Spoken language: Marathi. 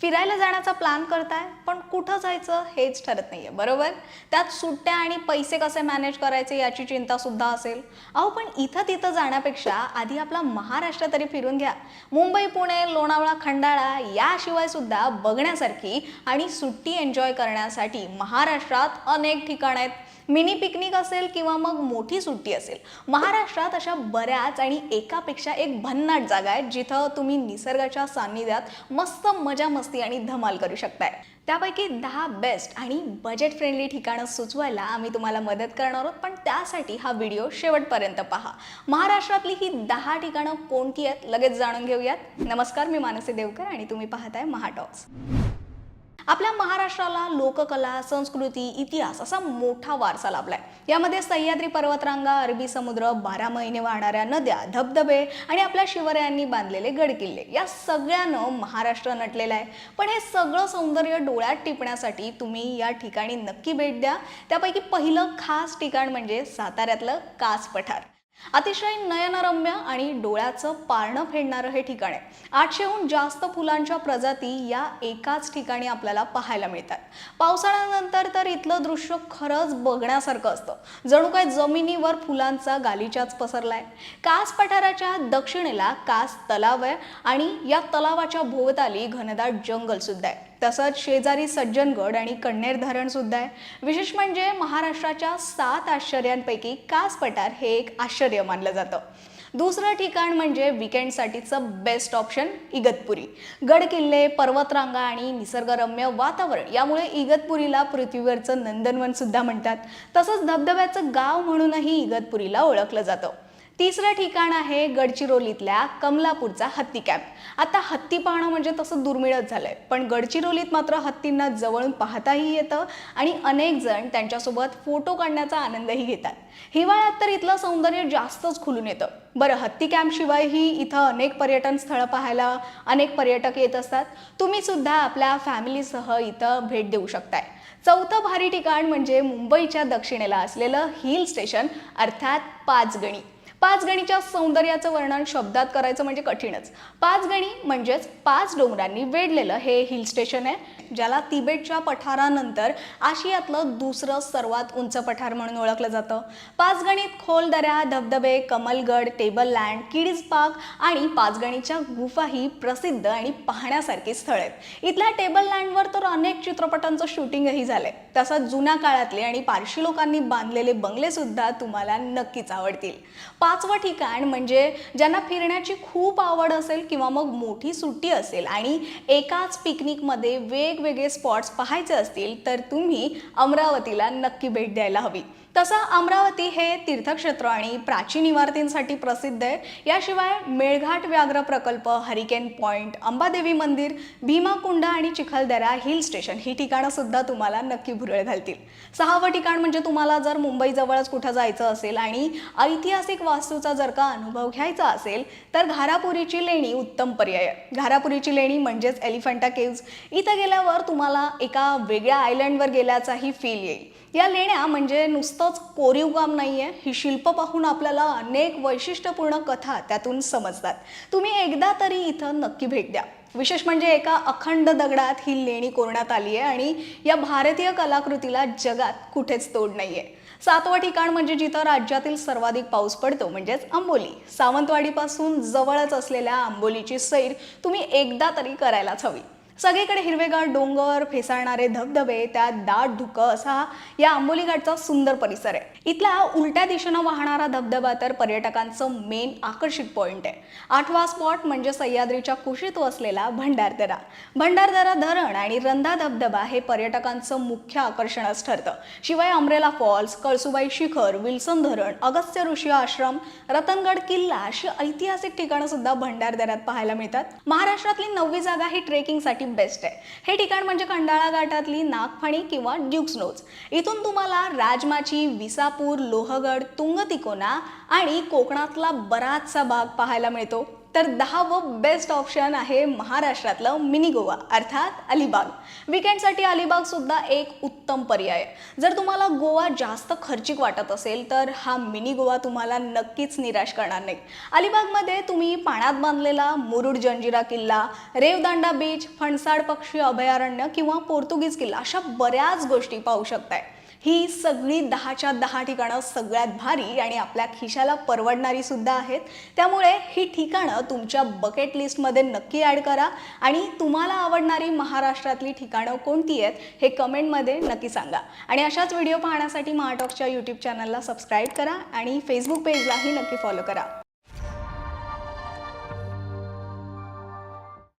फिरायला जाण्याचा प्लॅन करताय पण कुठं जायचं हेच ठरत नाहीये बरोबर? त्यात सुट्ट्या आणि पैसे कसे मॅनेज करायचे याची चिंता सुद्धा असेल. अहो पण इथं तिथं जाण्यापेक्षा आधी आपला महाराष्ट्र तरी फिरून घ्या. मुंबई पुणे लोणावळा खंडाळा याशिवाय सुद्धा बघण्यासारखी आणि सुट्टी एन्जॉय करण्यासाठी महाराष्ट्रात अनेक ठिकाण आहेत. मिनी पिकनिक असेल किंवा मग मोठी सुट्टी असेल महाराष्ट्रात अशा बऱ्याच आणि एकापेक्षा एक भन्नाट जागा आहेत जिथं तुम्ही निसर्गाच्या सान्निध्यात मस्त मजा मस्ती आणि धमाल करू शकताय. त्यापैकी दहा बेस्ट आणि बजेट फ्रेंडली ठिकाणं सुचवायला आम्ही तुम्हाला मदत करणार आहोत पण त्यासाठी हा व्हिडिओ शेवटपर्यंत पहा. महाराष्ट्रातली ही दहा ठिकाणं कोणती आहेत लगेच जाणून घेऊयात. नमस्कार मी मानसी देवकर आणि तुम्ही पाहताय महाटॉक्स आपल्या महाराष्ट्राला लोककला संस्कृती इतिहास असा मोठा वारसा लाभलाय. यामध्ये सह्याद्री पर्वतरांगा अरबी समुद्र बारा महिने वाहणाऱ्या नद्या धबधबे आणि आपल्या शिवरायांनी बांधलेले गडकिल्ले या सगळ्यानं महाराष्ट्र नटलेलं आहे. पण हे सगळं सौंदर्य डोळ्यात टिपण्यासाठी तुम्ही या ठिकाणी नक्की भेट द्या. त्यापैकी पहिलं खास ठिकाण म्हणजे साताऱ्यातलं कास पठार अतिशय नयनरम्य आणि डोळ्याचं पारणं फेडणारं हे ठिकाण आहे. आठशेहून जास्त फुलांच्या प्रजाती या एकाच ठिकाणी आपल्याला पाहायला मिळतात. पावसाळ्यानंतर तर इथलं दृश्य खरंच बघण्यासारखं असतं. जणू काय जमिनीवर फुलांचा गालिचाच पसरलाय. कास पठाराच्या दक्षिणेला कास तलाव आहे आणि या तलावाच्या भोवताली घनदाट जंगल सुद्धा आहे. तसंच शेजारी सज्जनगड आणि कण्हेर धरण सुद्धा आहे. विशेष म्हणजे महाराष्ट्राच्या सात आश्चर्यांपैकी कास पठार हे एक आश्चर्य मानलं जातं. दुसरं ठिकाण म्हणजे विकेंडसाठीचं बेस्ट ऑप्शन इगतपुरी. गड किल्ले पर्वतरांगा आणि निसर्गरम्य वातावरण यामुळे इगतपुरीला पृथ्वीवरचं नंदनवन सुद्धा म्हणतात. तसंच धबधब्याचं गाव म्हणूनही इगतपुरीला ओळखलं जातं. तिसरं ठिकाण आहे गडचिरोलीतल्या कमलापूरचा हत्ती कॅम्प आता हत्ती पाहणं म्हणजे तसं दुर्मिळच झालंय. पण गडचिरोलीत मात्र हत्तींना जवळून पाहताही येतं आणि अनेक जण त्यांच्यासोबत फोटो काढण्याचा आनंदही घेतात. हिवाळ्यात तर इथलं सौंदर्य जास्तच खुलून येतं. बरं हत्ती कॅम्पशिवायही इथं अनेक पर्यटन स्थळं पाहायला अनेक पर्यटक येत असतात. तुम्ही सुद्धा आपल्या फॅमिलीसह इथं भेट देऊ शकताय. चौथं भारी ठिकाण म्हणजे मुंबईच्या दक्षिणेला असलेलं हिल स्टेशन अर्थात पाचगणी. पाच गणीच्या सौंदर्याचं वर्णन शब्दात करायचं म्हणजे कठीणच. पाच गणी म्हणजेच पाच डोंगरांनी वेढलेलं हे हिल स्टेशन आहे ज्याला तिबेटच्या पठारानंतर आशियातलं दुसरं सर्वात उंच पठार म्हणून ओळखलं जातं. पाचगणीत खोल दऱ्या धबधबे Kamalgad table land kiddies park आणि पाचगणीच्या गुफाही प्रसिद्ध आणि पाहण्यासारखी स्थळ आहेत. इथल्या टेबल लँडवर तर अनेक चित्रपटांचं शूटिंगही झालंय. तसंच जुन्या काळातले आणि पारशी लोकांनी बांधलेले बंगले सुद्धा तुम्हाला नक्कीच आवडतील. पाचवं ठिकाण म्हणजे ज्यांना फिरण्याची खूप आवड असेल किंवा मग मोठी सुट्टी असेल आणि एकाच पिकनिकमध्ये वेगवेगळे स्पॉट्स पाहायचे असतील तर तुम्ही अमरावतीला नक्की भेट द्यायला हवी. तसं अमरावती हे तीर्थक्षेत्र आणि प्राचीन इमारतींसाठी प्रसिद्ध आहे. याशिवाय मेळघाट व्याघ्र प्रकल्प हरिकेन पॉइंट अंबादेवी मंदिर भीमाकुंड आणि चिखलदरा हिल स्टेशन ही ठिकाणं सुद्धा तुम्हाला नक्की भुरळ घालतील. सहावं ठिकाण म्हणजे तुम्हाला जर मुंबईजवळच कुठं जायचं असेल आणि ऐतिहासिक वास्तूचा जर का अनुभव घ्यायचा असेल तर घारापुरीची लेणी उत्तम पर्याय. आहे घारापुरीची लेणी म्हणजेच एलिफंटा केव्ज. इथं गेल्यावर तुम्हाला एका वेगळ्या आयलंडवर गेल्याचाही फील येईल. या लेण्या म्हणजे नुसतंच कोरीव काम नाही आहे ही शिल्प पाहून आपल्याला अनेक वैशिष्ट्यपूर्ण कथा त्यातून समजतात. तुम्ही एकदा तरी इथं नक्की भेट द्या. विशेष म्हणजे एका अखंड दगडात ही लेणी कोरण्यात आली आहे आणि या भारतीय कलाकृतीला जगात कुठेच तोड नाही आहे सातवं ठिकाण म्हणजे जिथं राज्यातील सर्वाधिक पाऊस पडतो म्हणजेच आंबोली. सावंतवाडीपासून जवळच असलेल्या आंबोलीची सैर तुम्ही एकदा तरी करायलाच हवी. सगळीकडे हिरवेगार डोंगर फेसाळणारे धबधबे त्यात दाट धुकं असा या आंबोली घाटचा सुंदर परिसर आहे. इथला उलट्या दिशेनं वाहणारा धबधबा तर पर्यटकांचं मेन आकर्षित पॉइंट आहे. आठवा स्पॉट म्हणजे सह्याद्रीच्या कुशीत वसलेला भंडारदरा. भंडारदरा धरण आणि रंधा धबधबा हे पर्यटकांचं मुख्य आकर्षणच ठरतं. शिवाय अमरेला फॉल्स कळसुबाई शिखर विल्सन धरण अगस्त्य ऋषी आश्रम रतनगड किल्ला अशी ऐतिहासिक ठिकाणं सुद्धा भंडारदऱ्यात पाहायला मिळतात. महाराष्ट्रातली नववी जागा ही ट्रेकिंगसाठी बेस्ट आहे. हे ठिकाण म्हणजे खंडाळा घाटातली नागफणी किंवा ड्यूक स्नोज इथून तुम्हाला राजमाची विसापूर लोहगड तुंगतिकोना आणि कोकणातला बराचसा भाग पाहायला मिळतो. तर दहावं बेस्ट ऑप्शन आहे महाराष्ट्रातलं मिनी गोवा अर्थात अलिबाग. विकेंडसाठी अलिबाग सुद्धा एक उत्तम पर्याय. जर तुम्हाला गोवा जास्त खर्चिक वाटत असेल तर हा मिनी गोवा तुम्हाला नक्कीच निराश करणार नाही. अलिबागमध्ये तुम्ही पाण्यात बांधलेला मुरुड जंजिरा किल्ला रेवदांडा बीच फणसाड पक्षी अभयारण्य किंवा पोर्तुगीज किल्ला अशा बऱ्याच गोष्टी पाहू शकताय. ही सगळी दहाच्या दहा ठिकाणं सगळ्यात भारी आणि आपल्या खिशाला परवडणारी सुद्धा आहेत. त्यामुळे ही ठिकाणं तुमच्या बकेट लिस्टमध्ये नक्की ॲड करा. आणि तुम्हाला आवडणारी महाराष्ट्रातली ठिकाणं कोणती आहेत हे कमेंटमध्ये नक्की सांगा. आणि अशाच व्हिडिओ पाहण्यासाठी महाटॉक्सच्या यूट्यूब चॅनलला सबस्क्राईब करा आणि फेसबुक पेजलाही नक्की फॉलो करा.